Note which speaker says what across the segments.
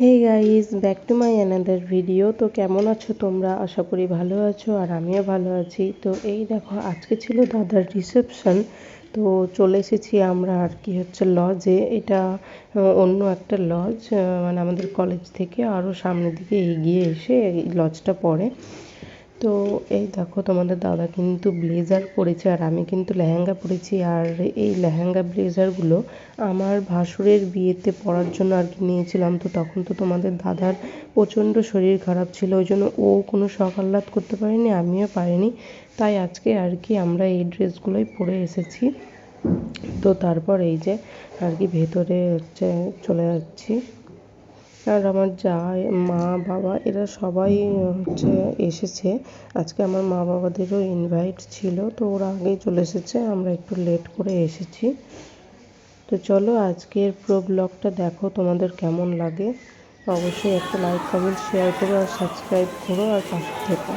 Speaker 1: Hey guys back to my another video তো কেমন আছো তোমরা? আশা করি ভালো আছো আর আমিও ভালো আছি। তো এই দেখো, আজকে ছিল দাদার রিসেপশন তো চলে এসেছি আমরা আর কি হচ্ছে লজে এটা অন্য একটা লজ মানে আমাদের কলেজ থেকে আরও সামনের দিকে এগিয়ে এসে এই লজটা পড়ে তো এই দেখো তোমাদের দাদা কিন্তু ব্লেজার পরেছে আর আমি কিন্তু লেহেঙ্গা পরেছি। আর এই লেহেঙ্গা ব্লেজারগুলো আমার ভাসুরের বিয়েতে পরার জন্য আর কি নিয়েছিলাম। তো তখন তো তোমাদের দাদার প্রচণ্ড শরীর খারাপ ছিল, ওই জন্য ও কোনো আহ্লাদ করতে পারেনি, আমিও পারিনি। তাই আজকে আর কি আমরা এই ড্রেসগুলোই পরে এসেছি। তো তারপর এই যে আর কি ভেতরে হচ্ছে চলে যাচ্ছি। আর আমার যা মা, বাবা, এরা সবাই হচ্ছে এসেছে। আজকে আমার মা বাবাদেরও ইনভাইট ছিল, তো ওরা আগেই চলে এসেছে, আমরা একটু লেট করে এসেছি। তো চলো আজকের প্রো ব্লগটা দেখো, তোমাদের কেমন লাগে। অবশ্যই একটা লাইক কমেন্ট শেয়ার করো আর সাবস্ক্রাইব করো আর পাশে থেকো।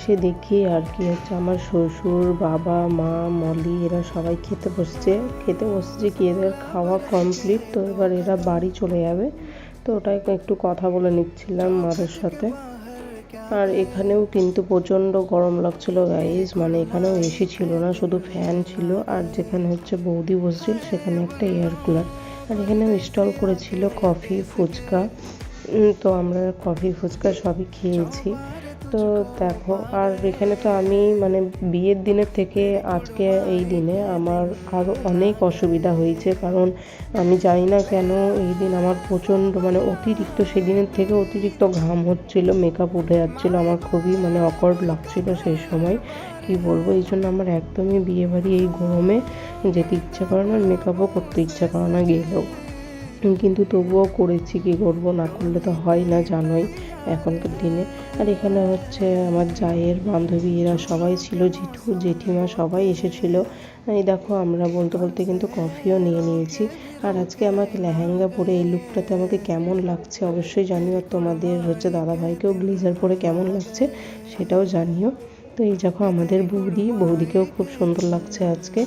Speaker 1: এসে দেখি আর কি হচ্ছে, আমার শ্বশুর, বাবা, মা, মলি, এরা সবাই খেতে বসছে। খেতে বসছে কি এদের খাওয়া কমপ্লিট তো এবার এরা বাড়ি চলে যাবে। তো ওটাই একটু কথা বলে নিচ্ছিলাম মাদের সাথে। আর এখানেও কিন্তু প্রচণ্ড গরম লাগছিল গাইজ মানে এখানেও এসি ছিল না, শুধু ফ্যান ছিল। আর যেখানে হচ্ছে বৌদি বসছিল, সেখানে একটা এয়ার কুলার আর এখানেও স্টল করেছিল কফি ফুচকা। তো আমরা কফি ফুচকা সবই খেয়েছি। তো দেখো, আর এখানে তো আমি মানে বিয়ের দিনের থেকে আজকে এই দিনে আমার আরও অনেক অসুবিধা হয়েছে। কারণ আমি জানি না কেন এই দিন আমার প্রচণ্ড মানে অতিরিক্ত, সেদিনের থেকে অতিরিক্ত ঘাম হচ্ছিল মেকআপ উঠে যাচ্ছিল, আমার খুবই মানে অকওয়ার্ড লাগছিল সেই সময়। কি বলব? এই জন্য আমার একদমই বিয়ে বাড়ি এই গরমে যেতে ইচ্ছা করে না মেকআপও করতে ইচ্ছা করে না গেলেও। কিন্তু তবুও করেছি, কি করব না করলে তো হয় না, জানোই এখনকার দিনে। আর এখানে হচ্ছে আমার জায়ের বান্ধবী, এরা সবাই ছিল, জেঠু, জেঠিমা সবাই এসেছিল। এই দেখো, আমরা বলতে বলতে কিন্তু কফিও নিয়ে নিয়েছি। আর আজকে আমাকে লেহেঙ্গা পরে এই লুকটাতে আমাকে কেমন লাগছে অবশ্যই জানিও। তোমাদের হচ্ছে দাদাভাইকেও ব্লেজার পরে কেমন লাগছে সেটাও জানিও। তো এই দেখো, আমাদের বৌদি, বৌদিকেও খুব সুন্দর লাগছে আজকে।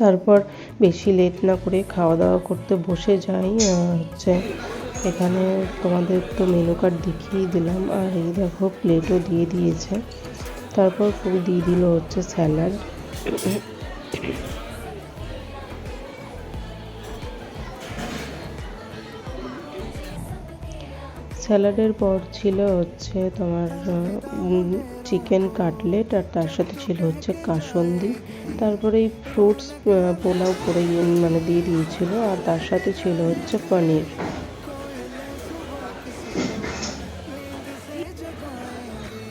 Speaker 1: তারপর বেশি লেট না করে খাওয়া দাওয়া করতে বসে যাই হচ্ছে এখানে তোমাদের তো মেনু কার্ড দেখিয়ে দিলাম, আর এই দেখো প্লেটও দিয়ে দিয়েছে। তারপর দিয়ে দিল হচ্ছে স্যালাড স্যালাডের পর ছিল হচ্ছে তোমার চিকেন কাটলেট আর তার সাথে ছিল হচ্ছে কাসন্দি। তারপরে এই ফ্রুটস পোলাও করে ইয়ে- মানে দিয়ে দিয়েছিল আর তার সাথে ছিল হচ্ছে পনির।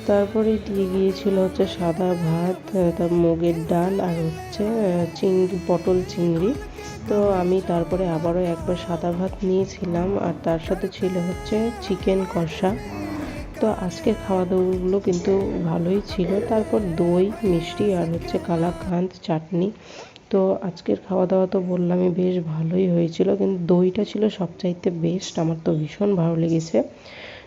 Speaker 1: তারপরে দিয়ে গিয়েছিল হচ্ছে সাদা ভাত তার মুগের ডাল আর হচ্ছে চিংড়ি, পটল চিংড়ি। তো আমি তারপরে আবারও একবার সাদা ভাত নিয়েছিলাম আর তার সাথে ছিল হচ্ছে চিকেন কষা। তো আজকের খাওয়া দাওয়াগুলো কিন্তু ভালোই ছিল। তারপর দই, মিষ্টি আর হচ্ছে কালাকাঁদ চাটনি। তো আজকের খাওয়া দাওয়া তো বললামই বেশ ভালোই হয়েছিল, কিন্তু দইটা ছিল সবচাইতে বেস্ট আমার তো ভীষণ ভালো লেগেছে।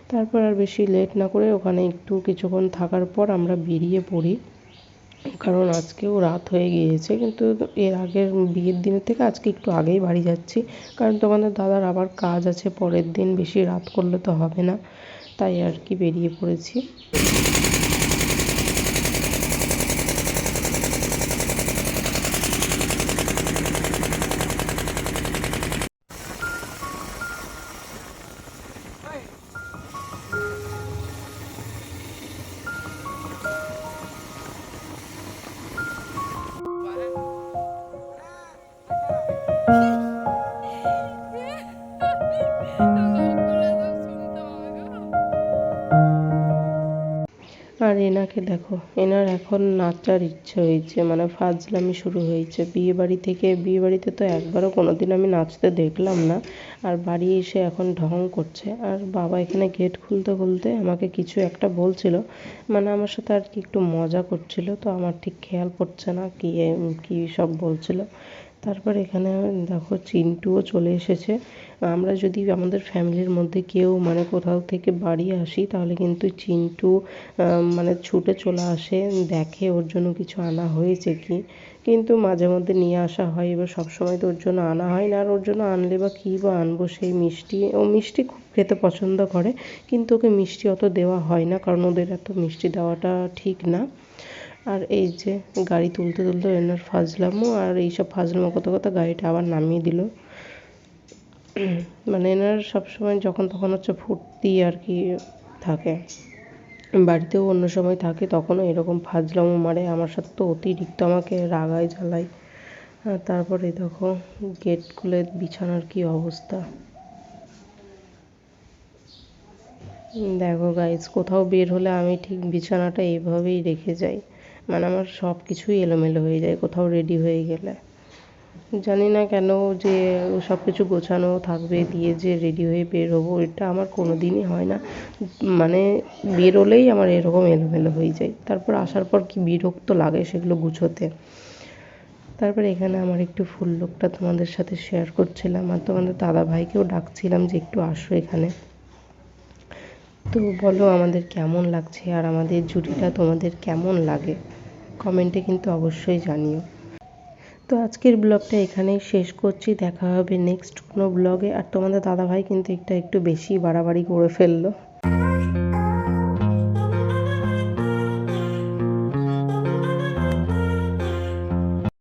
Speaker 1: তারপর আর বেশি লেট না করে ওখানে একটু কিছুক্ষণ থাকার পর আমরা বেরিয়ে পড়ি। কারণ আজকেও রাত হয়ে গিয়েছে, কিন্তু এর আগের বিয়ের দিনের থেকে আজকে একটু আগেই বাড়ি যাচ্ছি। কারণ তোমাদের দাদার আবার কাজ আছে, পরের দিন বেশি রাত করলে তো হবে না, তাই আর কি বেরিয়ে পড়েছি। এনাকে দেখো, এনার এখন নাচার ইচ্ছে হয়েছে মানে ফাজলামি শুরু হয়েছে। বিয়ে বাড়ি থেকে, বিয়ে বাড়িতে তো একবারও কোনোদিন আমি নাচতে দেখলাম না। আর বাড়ি এসে এখন ঢং করছে। আর বাবা এখানে গেট খুলতে খুলতে আমাকে কিছু একটা বলছিল। মানে আমার সাথে আর কি একটু মজা করছিল, তো আমার ঠিক খেয়াল পড়ছে না কি কি সব বলছিল। তারপর এখানে, দেখো চিন্টুও চলে এসেছে। আমরা যদি আমাদের ফ্যামিলির মধ্যে কেউ মানে কোথাও থেকে বাড়ি আসি, তাহলে কিন্তু চিন্টু মানে ছুটে চলে আসে, দেখে ওর জন্য কিছু আনা হয়েছে কি। কিন্তু মাঝে মধ্যে নিয়ে আসা হয়, এবার সবসময় তো ওর জন্য আনা হয় না, আর ওর জন্য আনলে বা কী বা আনব সেই মিষ্টি, ও মিষ্টি খুব খেতে পছন্দ করে, কিন্তু ওকে মিষ্টি অত দেওয়া হয় না, কারণ ওদের এত মিষ্টি দেওয়াটা ঠিক না। আর এই যে গাড়ি তুলতে তুলতে এনার ফাজলামো আর এইসব ফাজলামো করতে করতে গাড়িটা আবার নামিয়ে দিল। মানে এনার সবসময় যখন তখন হচ্ছে ফুর্তি আর কি থাকে। বাড়িতেও অন্য সময় থাকে, তখনও এরকম ফাজলামো মারে। আমার সাথে তো অতিরিক্ত আমাকে রাগায় জ্বালায়। তারপরে দেখো গেট খুলে বিছানার কি অবস্থা। দেখো গাইজ কোথাও বের হলে আমি ঠিক বিছানাটা এইভাবেই রেখে যাই। মানে আমার সব কিছুই এলোমেলো হয়ে যায়, কোথাও রেডি হয়ে গেলে। জানি না কেন যে সব কিছু গোছানো থাকবে, দিয়ে যে রেডি হয়ে বের হব, এটা আমার কোনো দিনই হয় না। মানে বেরোলেই আমার এরকম এলোমেলো হয়ে যায়। তারপর আসার পর কি বিরক্ত লাগে সেগুলো গুছোতে। তারপর এখানে আমার একটু ফুল লোকটা তোমাদের সাথে শেয়ার করছিলাম, আর তোমাদের দাদা ভাইকেও ডাকছিলাম যে একটু আসো এখানে। তো বলো আমাদের কেমন লাগছে, আর আমাদের জুটিটা তোমাদের কেমন লাগে? কমেন্টে কিন্তু অবশ্যই জানিও। তো আজকের ব্লগটা এখানেই শেষ করছি। দেখা হবে নেক্সট কোনো ব্লগে। আর তোমাদের দাদাভাই কিন্তু একটা একটু বেশি বাড়াবাড়ি করে ফেলল।